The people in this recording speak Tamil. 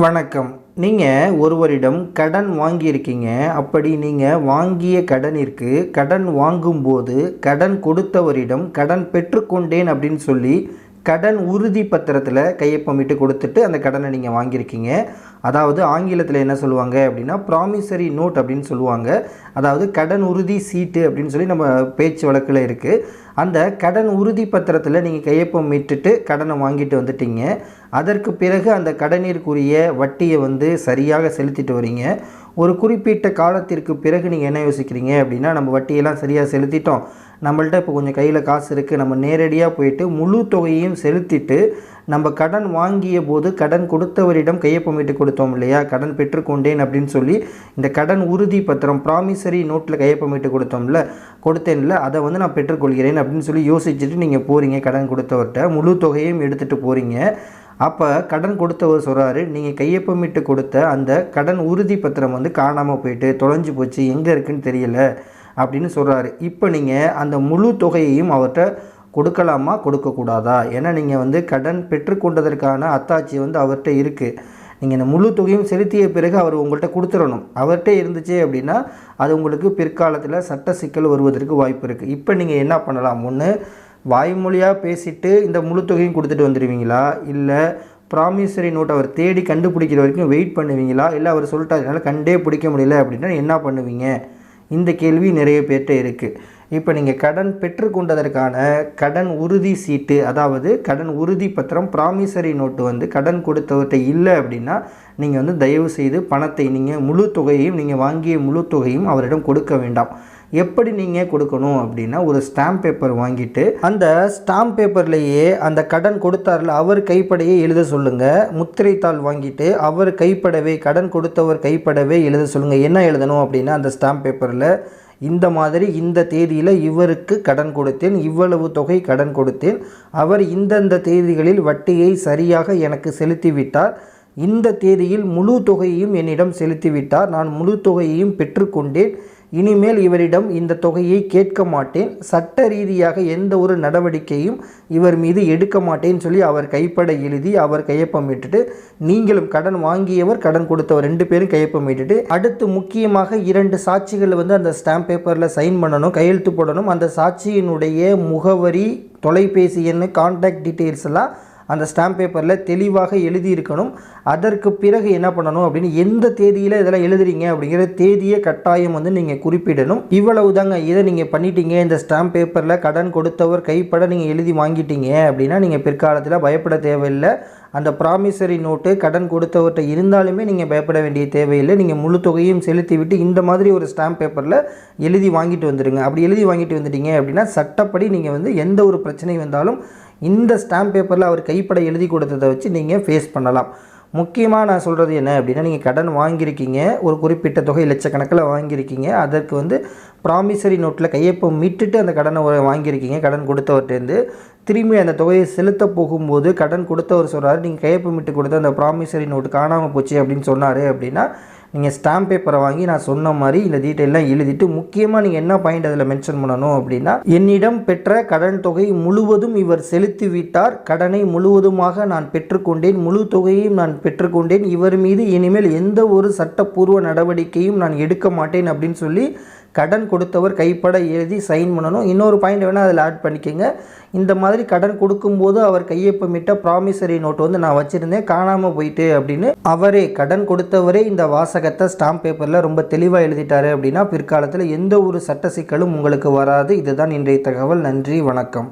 வணக்கம். நீங்கள் ஒருவரிடம் கடன் வாங்கியிருக்கீங்க. அப்படி நீங்கள் வாங்கிய கடனிற்கு கடன் வாங்கும்போது கடன் கொடுத்தவரிடம் கடன் பெற்றுக்கொண்டேன் அப்படின்னு சொல்லி கடன் உறுதி பத்திரத்தில் கையொப்பமிட்டு கொடுத்துட்டு அந்த கடனை நீங்கள் வாங்கியிருக்கீங்க. அதாவது ஆங்கிலத்தில் என்ன சொல்லுவாங்க அப்படின்னா ப்ராமிசரி நோட் அப்படின்னு சொல்லுவாங்க. அதாவது கடன் உறுதி சீட்டு அப்படின்னு சொல்லி நம்ம பேச்சு வழக்கில் இருக்குது அந்த கடன் உறுதி பத்திரத்தில் நீங்கள் கையொப்பமிட்டுட்டு கடனை வாங்கிட்டு வந்துட்டீங்க. அதற்கு பிறகு அந்த கடனிற்குரிய வட்டியை வந்து சரியாக செலுத்திட்டு வரீங்க. ஒரு குறிப்பிட்ட காலத்திற்கு பிறகு நீங்கள் என்ன யோசிக்கிறீங்க அப்படின்னா நம்ம வட்டியெல்லாம் சரியாக செலுத்திட்டோம். நம்மள்ட்ட இப்போ கொஞ்சம் கையில் காசு இருக்குது நம்ம நேரடியாக போயிட்டு முழு தொகையையும் செலுத்திட்டு நம்ம கடன் வாங்கிய போது கடன் கொடுத்தவரிடம் கையொப்பமிட்டு கொடுத்தோம் இல்லையா? கடன் பெற்றுக்கொண்டேன் அப்படின்னு சொல்லி இந்த கடன் உறுதி பத்திரம் ப்ராமிசரி நோட்டில் கையொப்பமிட்டு கொடுத்தோம்ல கொடுத்தேன்ல அதை வந்து நான் பெற்றுக்கொள்கிறேன் அப்படின்னு சொல்லி யோசிச்சுட்டு நீங்கள் போகிறீங்க கடன் கொடுத்தவர்கிட்ட முழு தொகையும் எடுத்துகிட்டு போகிறீங்க அப்போ கடன் கொடுத்தவர் சொல்கிறாரு நீங்கள் கையொப்பமிட்டு கொடுத்த அந்த கடன் உறுதி பத்திரம் வந்து காணாமல் போயிட்டு தொலைஞ்சு போச்சு எங்கே இருக்குன்னு தெரியல அப்படின்னு சொல்கிறாரு இப்போ நீங்கள் அந்த முழு தொகையையும் அவர்கிட்ட கொடுக்கலாமா கொடுக்கக்கூடாதா? ஏன்னா நீங்கள் வந்து கடன் பெற்றுக்கொண்டதற்கான அத்தாட்சி வந்து அவர்கிட்ட இருக்குது நீங்கள் இந்த முழு தொகையும் செலுத்திய பிறகு அவர் உங்கள்கிட்ட கொடுத்துடணும். அவர்கிட்ட இருந்துச்சு அப்படின்னா அது உங்களுக்கு பிற்காலத்தில் சட்ட சிக்கல் வருவதற்கு வாய்ப்பு இருக்குது இப்போ நீங்கள் என்ன பண்ணலாம்? ஒன்று வாய்மொழியாக பேசிட்டு இந்த முழு தொகையும் கொடுத்துட்டு வந்துடுவீங்களா? இல்லை ப்ராமிசரி நோட் அவர் தேடி கண்டுபிடிக்கிற வரைக்கும் வெயிட் பண்ணுவீங்களா? இல்லை அவர் சொல்லிட்டு என்னால் கண்டே பிடிக்க முடியல அப்படின்னா என்ன பண்ணுவீங்க? இந்த கேள்வி நிறைய பேர்கிட்ட இருக்குது இப்போ நீங்கள் கடன் பெற்றுக்கொண்டதற்கான கடன் உறுதி சீட்டு அதாவது கடன் உறுதி பத்திரம் ப்ராமிசரி நோட்டு வந்து கடன் கொடுத்தவர்கிட்ட இல்லை அப்படின்னா நீங்கள் வந்து தயவு செய்து பணத்தை நீங்கள் முழு தொகையையும் நீங்கள் வாங்கிய முழு தொகையும் அவரிடம் கொடுக்க வேண்டாம். எப்படி நீங்கள் கொடுக்கணும் அப்படின்னா ஒரு ஸ்டாம்ப் பேப்பர் வாங்கிட்டு அந்த ஸ்டாம்ப் பேப்பர்லேயே அந்த கடன் கொடுத்தார்ல அவர் கைப்படையே எழுத சொல்லுங்கள் முத்திரைத்தாள் வாங்கிட்டு அவர் கைப்படவே கடன் கொடுத்தவர் கைப்படவே எழுத சொல்லுங்கள் என்ன எழுதணும் அப்படின்னா அந்த ஸ்டாம்ப் பேப்பரில் இந்த மாதிரி இந்த தேதியில் இவருக்கு கடன் கொடுத்தேன் இவ்வளவு தொகை கடன் கொடுத்தேன். அவர் இந்தந்த தேதிகளில் வட்டியை சரியாக எனக்கு செலுத்திவிட்டார். இந்த தேதியில் முழு தொகையையும் என்னிடம் செலுத்திவிட்டார். நான் முழு தொகையையும் பெற்றுக்கொண்டேன். இனிமேல் இவரிடம் இந்த தொகையை கேட்க மாட்டேன். சட்ட ரீதியாக எந்த ஒரு நடவடிக்கையும் இவர் மீது எடுக்க மாட்டேன்னு சொல்லி அவர் கைப்பட எழுதி அவர் கையொப்பமிட்டுட்டு நீங்களும் கடன் வாங்கியவர் கடன் கொடுத்தவர் ரெண்டு பேரும் கையொப்பமிட்டுட்டு அடுத்து முக்கியமாக இரண்டு சாட்சிகள் வந்து அந்த ஸ்டாம்ப் பேப்பரில் சைன் பண்ணணும் கையெழுத்து போடணும். அந்த சாட்சியினுடைய முகவரி தொலைபேசி எண் கான்டாக்ட் டீட்டெயில்ஸ் எல்லாம் அந்த ஸ்டாம்ப் பேப்பரில் தெளிவாக எழுதியிருக்கணும். அதற்கு பிறகு என்ன பண்ணணும் அப்படின்னு எந்த தேதியில் இதெல்லாம் எழுதுறீங்க அப்படிங்கிற தேதியை கட்டாயம் வந்து நீங்கள் குறிப்பிடணும். இவ்வளவு தாங்க இதை நீங்கள் பண்ணிட்டீங்க. இந்த ஸ்டாம்ப் பேப்பரில் கடன் கொடுத்தவர் கைப்பட நீங்கள் எழுதி வாங்கிட்டீங்க அப்படின்னா நீங்கள் பிற்காலத்தில் பயப்பட தேவையில்லை. அந்த ப்ராமிசரி நோட்டு கடன் கொடுத்தவர்கிட்ட இருந்தாலுமே நீங்கள் பயப்பட வேண்டிய தேவையில்லை. நீங்கள் முழு தொகையும் செலுத்தி விட்டு இந்த மாதிரி ஒரு ஸ்டாம்ப் பேப்பரில் எழுதி வாங்கிட்டு வந்துடுங்க அப்படி எழுதி வாங்கிட்டு வந்துட்டீங்க அப்படின்னா சட்டப்படி நீங்கள் வந்து எந்த ஒரு பிரச்சனை வந்தாலும் இந்த ஸ்டாம்ப் பேப்பரில் அவர் கைப்பட எழுதி கொடுத்ததை வச்சு நீங்கள் ஃபேஸ் பண்ணலாம். முக்கியமாக நான் சொல்கிறது என்ன அப்படின்னா நீங்கள் கடன் வாங்கியிருக்கீங்க ஒரு குறிப்பிட்ட தொகை லட்சக்கணக்கில் வாங்கியிருக்கீங்க. அதற்கு வந்து ப்ராமிசரி நோட்டில் கையொப்பம் மீட்டுட்டு அந்த கடனை வாங்கியிருக்கீங்க கடன் கொடுத்தவர்கிட்டேருந்து திரும்பி அந்த தொகையை செலுத்த போகும்போது கடன் கொடுத்தவர் சொல்கிறார் நீங்கள் கையொப்பமிட்டு கொடுத்த அந்த ப்ராமிசரி நோட்டு காணாமல் போச்சு அப்படின்னு சொன்னார் அப்படின்னா நீங்கள் ஸ்டாம்ப் பேப்பரை வாங்கி நான் சொன்ன மாதிரி இந்த டீட்டெயிலாம் எழுதிட்டு முக்கியமாக நீங்கள் என்ன பாயிண்ட் அதில் மென்ஷன் பண்ணணும்? அப்படின்னா என்னிடம் பெற்ற கடன் தொகை முழுவதும் இவர் செலுத்தி விட்டார் கடனை முழுவதுமாக நான் பெற்றுக்கொண்டேன் முழு தொகையையும் நான் பெற்றுக்கொண்டேன் இவர் மீது இனிமேல் எந்த ஒரு சட்டப்பூர்வ நடவடிக்கையும் நான் எடுக்க மாட்டேன் அப்படின்னு சொல்லி கடன் கொடுத்தவர் கைப்பட எழுதி சைன் பண்ணணும். இன்னொரு பாயிண்ட் வேணால் அதில் ஆட் பண்ணிக்கோங்க. இந்த மாதிரி கடன் கொடுக்கும்போது அவர் கையொப்பமிட்ட ப்ராமிசரி நோட் வந்து நான் வச்சுருந்தேன். காணாமல் போயிட்டு அப்படின்னு அவரே கடன் கொடுத்தவரே இந்த வாசகத்தை ஸ்டாம்ப் பேப்பரில் ரொம்ப தெளிவாக எழுதிட்டாரு அப்படின்னா பிற்காலத்தில் எந்த ஒரு சட்ட சிக்கலும் உங்களுக்கு வராது. இதுதான் இன்றைய தகவல். நன்றி வணக்கம்.